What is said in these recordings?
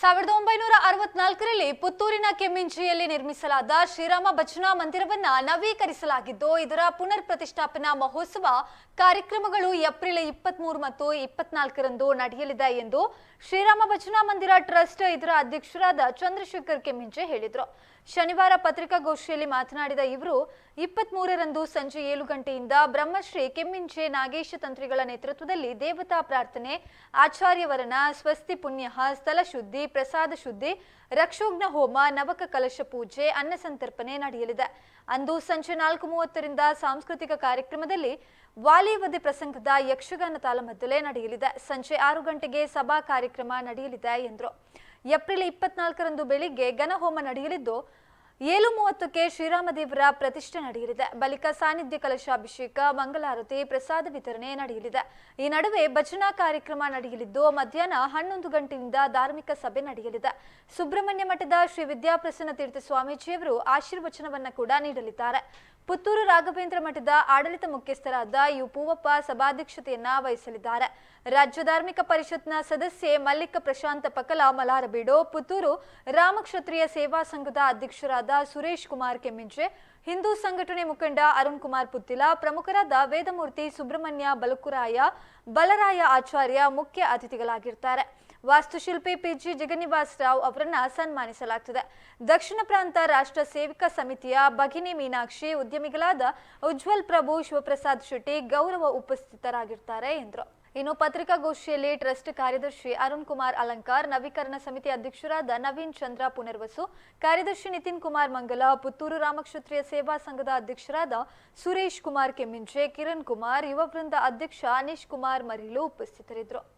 ಸಾವಿರದ ಒಂಬೈನೂರ ಅರವತ್ನಾಲ್ಕರಲ್ಲಿ ಪುತ್ತೂರಿನ ಕೆಮ್ಮಿಂಚಿಯಲ್ಲಿ ನಿರ್ಮಿಸಲಾದ ಶ್ರೀರಾಮ ಭಜನಾ ಮಂದಿರವನ್ನ ನವೀಕರಿಸಲಾಗಿದ್ದು, ಇದರ ಪುನರ್ ಪ್ರತಿಷ್ಠಾಪನಾ ಮಹೋತ್ಸವ ಕಾರ್ಯಕ್ರಮಗಳು ಏಪ್ರಿಲ್ ಇಪ್ಪತ್ಮೂರು ಮತ್ತು ಇಪ್ಪತ್ನಾಲ್ಕರಂದು ನಡೆಯಲಿದೆ ಎಂದು ಶ್ರೀರಾಮ ಭಜನಾ ಮಂದಿರ ಟ್ರಸ್ಟ್ ಇದರ ಅಧ್ಯಕ್ಷರಾದ ಚಂದ್ರಶೇಖರ್ ಕೆಮ್ಮಿಂಚೆ ಹೇಳಿದರು. ಶನಿವಾರ ಪತ್ರಿಕಾಗೋಷ್ಠಿಯಲ್ಲಿ ಮಾತನಾಡಿದ ಇವರು, ಇಪ್ಪತ್ಮೂರರಂದು ಸಂಜೆ ಏಳು ಗಂಟೆಯಿಂದ ಬ್ರಹ್ಮಶ್ರೀ ಕೆಮ್ಮಿಂಚೆ ನಾಗೇಶ ತಂತ್ರಿಗಳ ನೇತೃತ್ವದಲ್ಲಿ ದೇವತಾ ಪ್ರಾರ್ಥನೆ, ಆಚಾರ್ಯವರನ ಸ್ವಸ್ತಿ ಪುಣ್ಯ ಸ್ಥಳ ಶುದ್ಧಿ ಪ್ರಸಾದ ಶುದ್ಧಿ ರಕ್ಷೋಗ್ನ ಹೋಮ, ನವಕ ಕಲಶ ಪೂಜೆ, ಅನ್ನ ಸಂತರ್ಪಣೆ ನಡೆಯಲಿದೆ. ಅಂದು ಸಂಜೆ ನಾಲ್ಕು ಮೂವತ್ತರಿಂದ ಸಾಂಸ್ಕೃತಿಕ ಕಾರ್ಯಕ್ರಮದಲ್ಲಿ ವಾಲಿವದಿ ಪ್ರಸಂಗದ ಯಕ್ಷಗಾನ ತಾಲಮದ್ದಲೆ ನಡೆಯಲಿದೆ. ಸಂಜೆ ಆರು ಗಂಟೆಗೆ ಸಭಾ ಕಾರ್ಯಕ್ರಮ ನಡೆಯಲಿದೆ ಎಂದರು. ಏಪ್ರಿಲ್ ಇಪ್ಪತ್ನಾಲ್ಕರಂದು ಬೆಳಿಗ್ಗೆ ಘನಹೋಮ ನಡೆಯಲಿದ್ದು ಏಳು ಮೂವತ್ತಕ್ಕೆ ಶ್ರೀರಾಮದೇವರ ಪ್ರತಿಷ್ಠೆ ನಡೆಯಲಿದೆ. ಬಳಿಕ ಸಾನ್ನಿಧ್ಯ ಕಲಶಾಭಿಷೇಕ, ಮಂಗಳಾರತಿ, ಪ್ರಸಾದ ವಿತರಣೆ ನಡೆಯಲಿದೆ. ಈ ನಡುವೆ ಭಜನಾ ಕಾರ್ಯಕ್ರಮ ನಡೆಯಲಿದ್ದು, ಮಧ್ಯಾಹ್ನ ಹನ್ನೊಂದು ಗಂಟೆಯಿಂದ ಧಾರ್ಮಿಕ ಸಭೆ ನಡೆಯಲಿದೆ. ಸುಬ್ರಹ್ಮಣ್ಯ ಮಠದ ಶ್ರೀ ವಿದ್ಯಾಪ್ರಸನ್ನ ತೀರ್ಥ ಸ್ವಾಮೀಜಿಯವರು ಆಶೀರ್ವಚನವನ್ನ ಕೂಡ ನೀಡಲಿದ್ದಾರೆ. ಪುತ್ತೂರು ರಾಘವೇಂದ್ರ ಮಠದ ಆಡಳಿತ ಮುಖ್ಯಸ್ಥರಾದ ಯು ಪೂವಪ್ಪ ಸಭಾಧ್ಯಕ್ಷತೆಯನ್ನ ವಹಿಸಲಿದ್ದಾರೆ. ರಾಜ್ಯ ಧಾರ್ಮಿಕ ಪರಿಷತ್ನ ಸದಸ್ಯೆ ಮಲ್ಲಿಕ ಪ್ರಶಾಂತ ಪಕಲ ಮಲಾರಬೀಡು, ಪುತ್ತೂರು ರಾಮಕ್ಷತ್ರಿಯ ಸೇವಾ ಸಂಘದ ಅಧ್ಯಕ್ಷರಾದ ಸುರೇಶ್ ಕುಮಾರ್ ಕೆಮ್ಮಿಂಜೆ ಹಿಂದೂ ಸಂಘಟನೆ ಮುಖಂಡ ಅರುಣ್ ಕುಮಾರ್ ಪುತ್ತಿಲ, ಪ್ರಮುಖರಾದ ವೇದಮೂರ್ತಿ ಸುಬ್ರಹ್ಮಣ್ಯ ಬಲಕುರಾಯ, ಬಲರಾಯ ಆಚಾರ್ಯ ಮುಖ್ಯ ಅತಿಥಿಗಳಾಗಿರ್ತಾರೆ. ವಾಸ್ತುಶಿಲ್ಪಿ ಪಿಜಿ ಜಗನ್ನಿವಾಸ್ ರಾವ್ ಅವರನ್ನ ಸನ್ಮಾನಿಸಲಾಗುತ್ತದೆ ದಕ್ಷಿಣ ಪ್ರಾಂತ ರಾಷ್ಟ್ರ ಸೇವಿಕಾ ಸಮಿತಿಯ ಭಗಿನಿ ಮೀನಾಕ್ಷಿ, ಉದ್ಯಮಿಗಳಾದ ಉಜ್ವಲ್ ಪ್ರಭು, ಶಿವಪ್ರಸಾದ್ ಶೆಟ್ಟಿ, ಗೌರವ ಉಪಸ್ಥಿತರಾಗಿರ್ತಾರೆ ಎಂದರು. ಇನ್ನು ಪತ್ರಿಕಾಗೋಷ್ಠಿಯಲ್ಲಿ ಟ್ರಸ್ಟ್ ಕಾರ್ಯದರ್ಶಿ ಅರುಣ್ ಕುಮಾರ್ ಅಲಂಕಾರ್, ನವೀಕರಣ ಸಮಿತಿ ಅಧ್ಯಕ್ಷರಾದ ನವೀನ್ ಚಂದ್ರ ಪುನರ್ವಸು, ಕಾರ್ಯದರ್ಶಿ ನಿತಿನ್ ಕುಮಾರ್ ಮಂಗಲ, ಪುತ್ತೂರು ರಾಮಕ್ಷತ್ರಿಯ ಸೇವಾ ಸಂಘದ ಅಧ್ಯಕ್ಷರಾದ ಸುರೇಶ್ ಕುಮಾರ್ ಕೆಮ್ಮಿಂಚೆ, ಕಿರಣ್ ಕುಮಾರ್, ಯುವ ಅಧ್ಯಕ್ಷ ಅನೀಶ್ ಕುಮಾರ್ ಮರಿಲು ಉಪಸ್ಥಿತರಿದ್ದರು.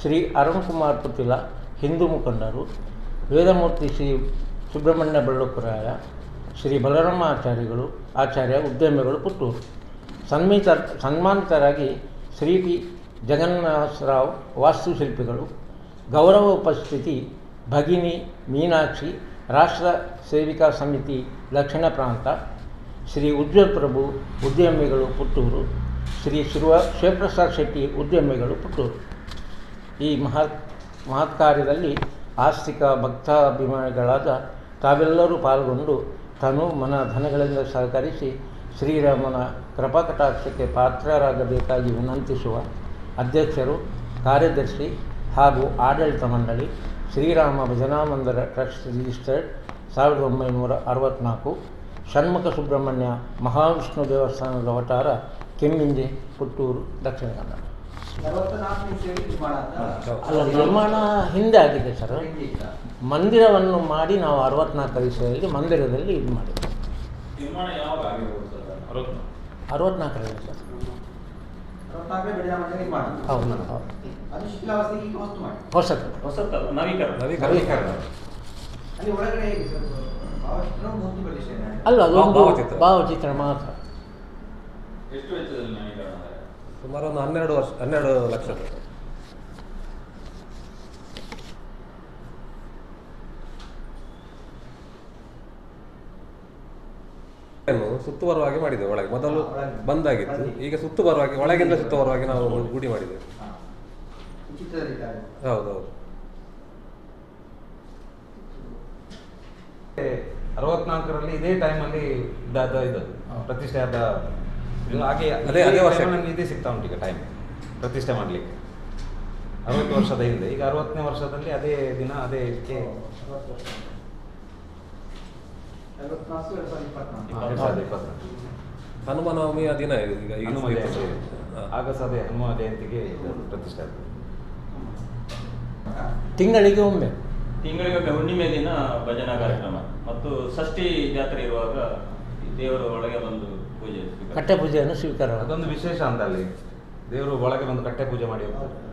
ಶ್ರೀ ಅರುಣ್ ಕುಮಾರ್ ಪುತಿಲ ಹಿಂದೂ ಮುಖಂಡರು, ವೇದಮೂರ್ತಿ ಶ್ರೀ ಸುಬ್ರಹ್ಮಣ್ಯ ಬಳ್ಳಕುರಾಯ ಶ್ರೀ ಬಲರಾಮ ಆಚಾರ್ಯಗಳು, ಆಚಾರ್ಯ ಉದ್ಯಮಿಗಳು ಪುತ್ತೂರು. ಸನ್ಮಿತ, ಸನ್ಮಾನಿತರಾಗಿ ಶ್ರೀ ಪಿ ಜಗನ್ನಾಥರಾವ್ ವಾಸ್ತುಶಿಲ್ಪಿಗಳು, ಗೌರವ ಉಪಸ್ಥಿತಿ, ಭಗಿನಿ, ಮೀನಾಕ್ಷಿ, ರಾಷ್ಟ್ರ ಸೇವಿಕಾ ಸಮಿತಿ ದಕ್ಷಿಣ ಪ್ರಾಂತ, ಶ್ರೀ ಉಜ್ವಲ್ ಪ್ರಭು ಉದ್ಯಮಿಗಳು ಪುತ್ತೂರು, ಶ್ರೀ ಶಿವ ಶಿವಪ್ರಸಾದ್ ಶೆಟ್ಟಿ ಉದ್ಯಮಿಗಳು ಪುತ್ತೂರು. ಈ ಮಹತ್ ಮಹತ್ ಕಾರ್ಯದಲ್ಲಿ ಆಸ್ತಿಕ ಭಕ್ತಾಭಿಮಾನಿಗಳಾದ ತಾವೆಲ್ಲರೂ ಪಾಲ್ಗೊಂಡು ತನು ಮನ ಧನಗಳಿಂದ ಸಹಕರಿಸಿ ಶ್ರೀರಾಮನ ಕೃಪಾಕಟಾಕ್ಷಕ್ಕೆ ಪಾತ್ರರಾಗಬೇಕಾಗಿ ವಿನಂತಿಸುವ ಅಧ್ಯಕ್ಷರು, ಕಾರ್ಯದರ್ಶಿ ಹಾಗೂ ಆಡಳಿತ ಮಂಡಳಿ, ಶ್ರೀರಾಮ ಭಜನಾ ಮಂದಿರ ಟ್ರಸ್ಟ್ ರಿಜಿಸ್ಟರ್ಡ್ ಸಾವಿರದ ಒಂಬೈನೂರ ಅರವತ್ತ್ನಾಲ್ಕು ಷಣ್ಮುಖ ಸುಬ್ರಹ್ಮಣ್ಯ ಮಹಾವಿಷ್ಣು ದೇವಸ್ಥಾನದ ಅವತಾರ ಕೆಮ್ಮಿಂಜೆ ಪುತ್ತೂರು, ದಕ್ಷಿಣ ಕನ್ನಡ. ಅಲ್ಲ ನಿರ್ಮಾಣ ಹಿಂದೆ ಆಗಿದೆ ಸರ್. ಮಂದಿರವನ್ನು ಮಾಡಿ ನಾವು ಅರವತ್ನಾಲ್ಕು ದಿವಸದಲ್ಲಿ ಮಂದಿರದಲ್ಲಿ ಇದು ಮಾಡಿದ್ವಿ. ನಿರ್ಮಾಣ ಯಾವಾಗ ಆಗಿರ್ಬೋದು ಸರ್ ಅರವತ್ತು ಅರವತ್ನಾಲ್ಕರಲ್ಲಿ ಸರ್. ಹೌದು ಹೌದು. ಅದು ಹೊಸದು. ಅಲ್ಲಿ ಭಾವಚಿತ್ರ. ಭಾವಚಿತ್ರ. ಮಾತ್ರ. ಸುಮಾರು ಒಂದು ಹನ್ನೆರಡು ವರ್ಷ ಹನ್ನೆರಡು ಲಕ್ಷ. ಸುತ್ತು ಸುತ್ತುವರವಾಗಿ ಮಾಡಿದೆ ಒಳಗೆ. ಮೊದಲು. ಬಂದಾಗಿತ್ತು. ಈಗ ಸುತ್ತು ಸುತ್ತುವರವಾಗಿ ಒಳಗಿಂದ ಸುತ್ತುವರವಾಗಿ ನಾವು ಗುಡಿ ಮಾಡಿದ್ದೇವೆ. ಹೌದೌದು. ಅರವತ್ನಾಲ್ಕರಲ್ಲಿ ಇದೇ ಟೈಮಲ್ಲಿ ಇದ್ದಾದ ಇದು ಪ್ರತಿಷ್ಠೆ ಆದ ಹಾಗೆ ಅದೇ- ಅದೇ ವರ್ಷ. ನನಗೆ ಇದೇ ಸಿಗ್ತಾ ಉಂಟು ಈಗ ಟೈಮ್ ಪ್ರತಿಷ್ಠೆ ಮಾಡಲಿಕ್ಕೆ. ಅರವತ್ತು ವರ್ಷದ ಹಿಂದೆ. ಈಗ ಅರವತ್ತನೇ ವರ್ಷದಲ್ಲಿ ಅದೇ ದಿನ ಅದೇ ಇದಕ್ಕೆ ಹನುಮನವಮಿಯ ದಿನ ಈಗ. ಆಗಸ್ಟ್ ಅದೇ ಹನುಮ ಜಯಂತಿಗೆ ಪ್ರತಿಷ್ಠೆ ಆಗ್ತದೆ. ತಿಂಗಳಿಗೆ ಒಮ್ಮೆ? ತಿಂಗಳಿಗೊಮ್ಮೆ ಹುಣ್ಣಿಮೆ ದಿನ ಭಜನಾ ಕಾರ್ಯಕ್ರಮ. ಮತ್ತು ಷಷ್ಠಿ ಜಾತ್ರೆ ಇರುವಾಗ ದೇವರ ಒಳಗೆ ಬಂದು. ಕಟ್ಟೆ ಪೂಜೆಯನ್ನು ಸ್ವೀಕಾರ. ಅದೊಂದು ವಿಶೇಷ ಅಂತ ಅಲ್ಲಿ ದೇವರು ಒಳಗೆ ಬಂದು ಕಟ್ಟೆ ಪೂಜೆ ಮಾಡಿ ಹೋಗ್ತಾರೆ.